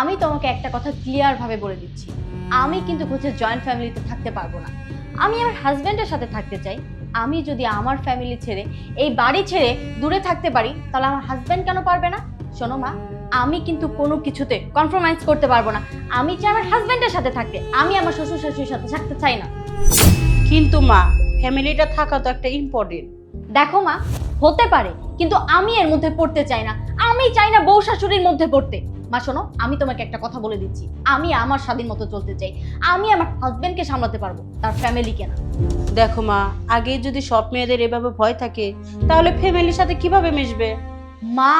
আমি তোমাকে একটা কথা ক্লিয়ার ভাবে বলে দিচ্ছি। আমি কিন্তু হচ্ছে জয়েন্ট ফ্যামিলিতে থাকতে পারব না। আমি আমার হাজব্যান্ডের সাথে থাকতে চাই। আমি যদি আমার ফ্যামিলি ছেড়ে এই বাড়ি ছেড়ে দূরে থাকতে পারি তাহলে আমার হাজব্যান্ড কেন পারবে না? শোনো মা আমি কিন্তু কোনো কিছুতে কম্প্রোমাইজ করতে পারব না। আমি চাই আমার হাজব্যান্ডের সাথে থাকতে। আমি আমার শ্বশুর শাশুড়ির সাথে থাকতে চাই না। কিন্তু মা ফ্যামিলিটা থাকা তো একটা ইম্পর্টেন্ট দেখো মা হতে পারে কিন্তু আমি এর মধ্যে পড়তে চাই না। আমি চাই না বউ শাশুড়ির মধ্যে পড়তে। মা শোনো আমি তোমাকে একটা কথা বলে দিচ্ছি। আমি আমার স্বাধীন মতো চলতে চাই। আমি আমার হাজবেন্ডকে সামলাতে পারব তার ফ্যামিলিকে না। দেখো মা আগে যদি সব মেয়েদের এভাবে ভয় থাকে তাহলে ফ্যামিলির সাথে কীভাবে মিশবে? মা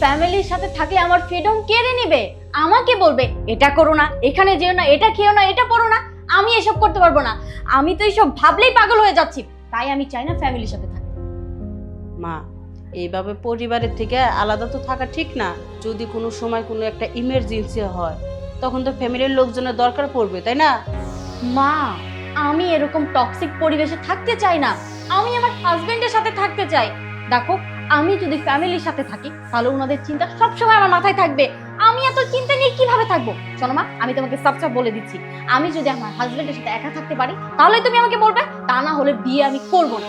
ফ্যামিলির সাথে থাকলে আমার ফ্রিডম কেড়ে নেবে? আমাকে বলবে এটা করো না এখানে যেও না এটা খেও না এটা পড়ো না আমি এসব করতে পারব না। আমি তো এইসব ভাবলেই পাগল হয়ে যাচ্ছি। তাই আমি চাই না ফ্যামিলির সাথে থাকতে মা এইভাবে পরিবারের থেকে আলাদা তো থাকা ঠিক না। যদি কোনো সময় কোনো একটা ইমার্জেন্সি হয়, তখন তো ফ্যামিলির লোকজনের দরকার পড়বে, তাই না? মা, আমি এরকম টক্সিক পরিবেশে থাকতে চাই না। আমি আমার হাজবেন্ডের সাথে থাকতে চাই। দেখো, আমি যদি ফ্যামিলির সাথে থাকি, তাহলে ওনাদের চিন্তা সবসময় আমার মাথায় থাকবে। আমি এত চিন্তা নিয়ে কীভাবে থাকব? শোনো মা, আমি তোমাকে সব বলে দিচ্ছি। আমি যদি আমার হাজবেন্ডের সাথে একা থাকতে পারি, তাহলে তুমি আমাকে বলবে, তা না হলে বিয়ে আমি করব না।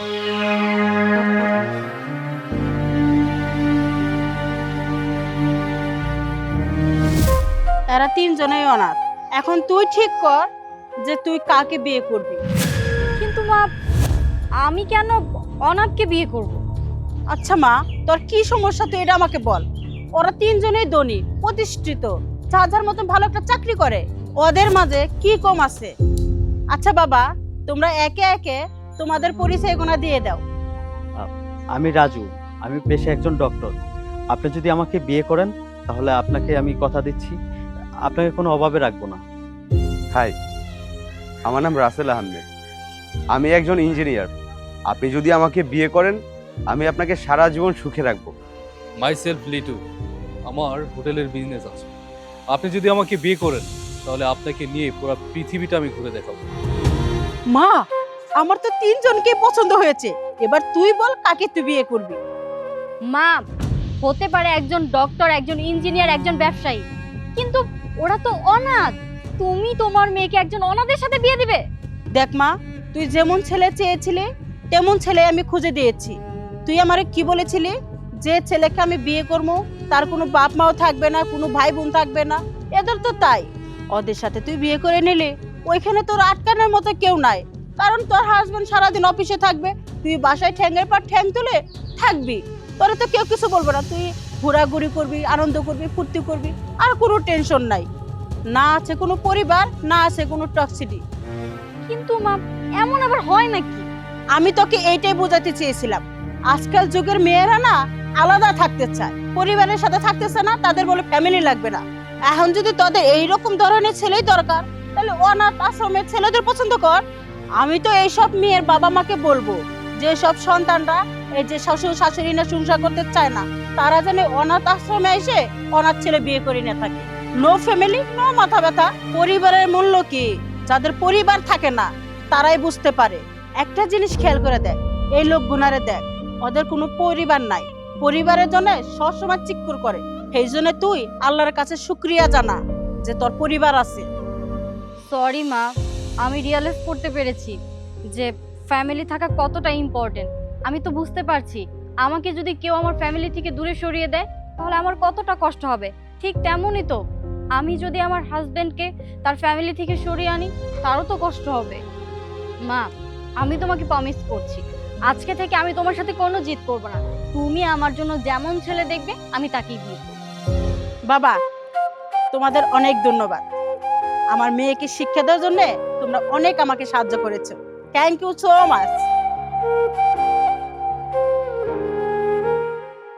তিনজনেই অনাথ। এখন তুই ঠিক কর যে তুই কাকে বিয়ে করবি। কিন্তু মা আমি কেন অনাথকে বিয়ে করব? আচ্ছা মা তোর কি সমস্যা তুই এটা আমাকে বল। ওরা তিনজনেই ধনী প্রতিষ্ঠিত যার যার মতন ভালো একটা চাকরি করে। ওদের মাঝে কি কম আছে? আচ্ছা বাবা তোমরা একে একে তোমাদের পরিচয় গোনা দিয়ে দাও। আমি রাজু আমি পেশে একজন ডক্টর। আপনি যদি আমাকে বিয়ে করেন তাহলে আপনাকে আমি কথা দিচ্ছি। আপনাকে কোনো অভাবে রাখব না। হাই আমার নাম রাসেল আহমেদ। আমি একজন ইঞ্জিনিয়ার। আপনি যদি আমাকে বিয়ে করেন আমি আপনাকে সারা জীবন সুখে রাখব। মাই সেলফ লিটু আমার হোটেলের বিজনেস আছে। আপনি যদি আমাকে বিয়ে করেন তাহলে আপনাকে নিয়ে পুরো পৃথিবীটা আমি ঘুরে দেখাবো। মা আমার তো তিনজনকে পছন্দ হয়েছে। এবার তুই বল কাকে তুই বিয়ে করবি? মা হতে পারে একজন ডক্টর একজন ইঞ্জিনিয়ার একজন ব্যবসায়ী। কিন্তু ওরা তো অনাথ। তুমি তোমার মেয়েকে একজন অনাথের সাথে বিয়ে দিবে? দেখ মা, তুই যেমন ছেলে চেয়েছিলি, তেমন ছেলে আমি খুঁজে দিয়েছি। তুই আমারে কি বলেছিলি? যে ছেলেকে আমি বিয়ে করব, তার কোনো বাপ মাও থাকবে না, কোনো ভাই বোন থাকবে না। এদের তো তাই। ওদের সাথে তুই বিয়ে করে নিলি, ওইখানে তোর আটকানোর মতো কেউ নাই। কারণ তোর হাজবেন্ড সারাদিন অফিসে থাকবে, তুই বাসায় ঠ্যাঙ্গের পর ঠ্যাং তুলে থাকবি। তোরে তো কেউ কিছু বলবে না। তুই ঘোরাঘুরি করবি, আনন্দ করবি, ফুর্তি করবি, আর কোনো টেনশন নাই। না আছে কোনো পরিবার, না আছে কোনো টক্সিটি কিন্তু মা, এমন আবার হয় নাকি? আমি তোকে এইটাই বোঝাতে চেয়েছিলাম। আজকাল যুগের মেয়েরা না আলাদা থাকতে চায়। পরিবারের সাথে থাকতেছে না, তাদের বলে ফ্যামিলি লাগবে না। এখন যদি তোদের এইরকম ধরনের ছেলেই দরকার, তাহলে অনাথ আশ্রমের ছেলেদের পছন্দ কর। আমি তো এইসব মেয়ের বাবা মাকে বলব, যে সব সন্তানরা এই যে শ্বশুর শাশুড়ি না সংসার করতে চায় না, তারা যেন অনাথ আশ্রমে এসে অনাথ ছেলে বিয়ে করে না থাকে। নো ফ্যামিলি নো মাথা ব্যথা। পরিবারের মূল্য কি? যাদের পরিবার থাকে না, তারাই বুঝতে পারে। একটা জিনিস খেয়াল করে দেখ, এই লোক গুনারে দেখ, ওদের কোনো পরিবার নাই। পরিবারের জন্য সবসময় চিক্কুর করে। সেই জন্য তুই আল্লাহর কাছে শুক্রিয়া জানা যে তোর পরিবার আছে। সরি মা, আমি রিয়ালাইজ করতে পেরেছি যে ফ্যামিলি থাকা কতটা ইম্পর্টেন্ট আমি তো বুঝতে পারছি। আমাকে যদি কেউ আমার ফ্যামিলি থেকে দূরে সরিয়ে দেয়, তাহলে আমার কতটা কষ্ট হবে? ঠিক তেমনই তো। আমি যদি আমার হাজবেন্ডকে তার ফ্যামিলি থেকে সরিয়ে আনি, তারও তো কষ্ট হবে। মা, আমি তোমাকে প্রমিস করছি। আজকে থেকে আমি তোমার সাথে কোনো জিত করব না। তুমি আমার জন্য যেমন ছেলে দেখবে, আমি তাকেই বিয়ে বাবা, তোমাদের অনেক ধন্যবাদ। আমার মেয়েকে শিক্ষা দেওয়ার জন্য তোমরা অনেক আমাকে সাহায্য করেছ। Thank you so much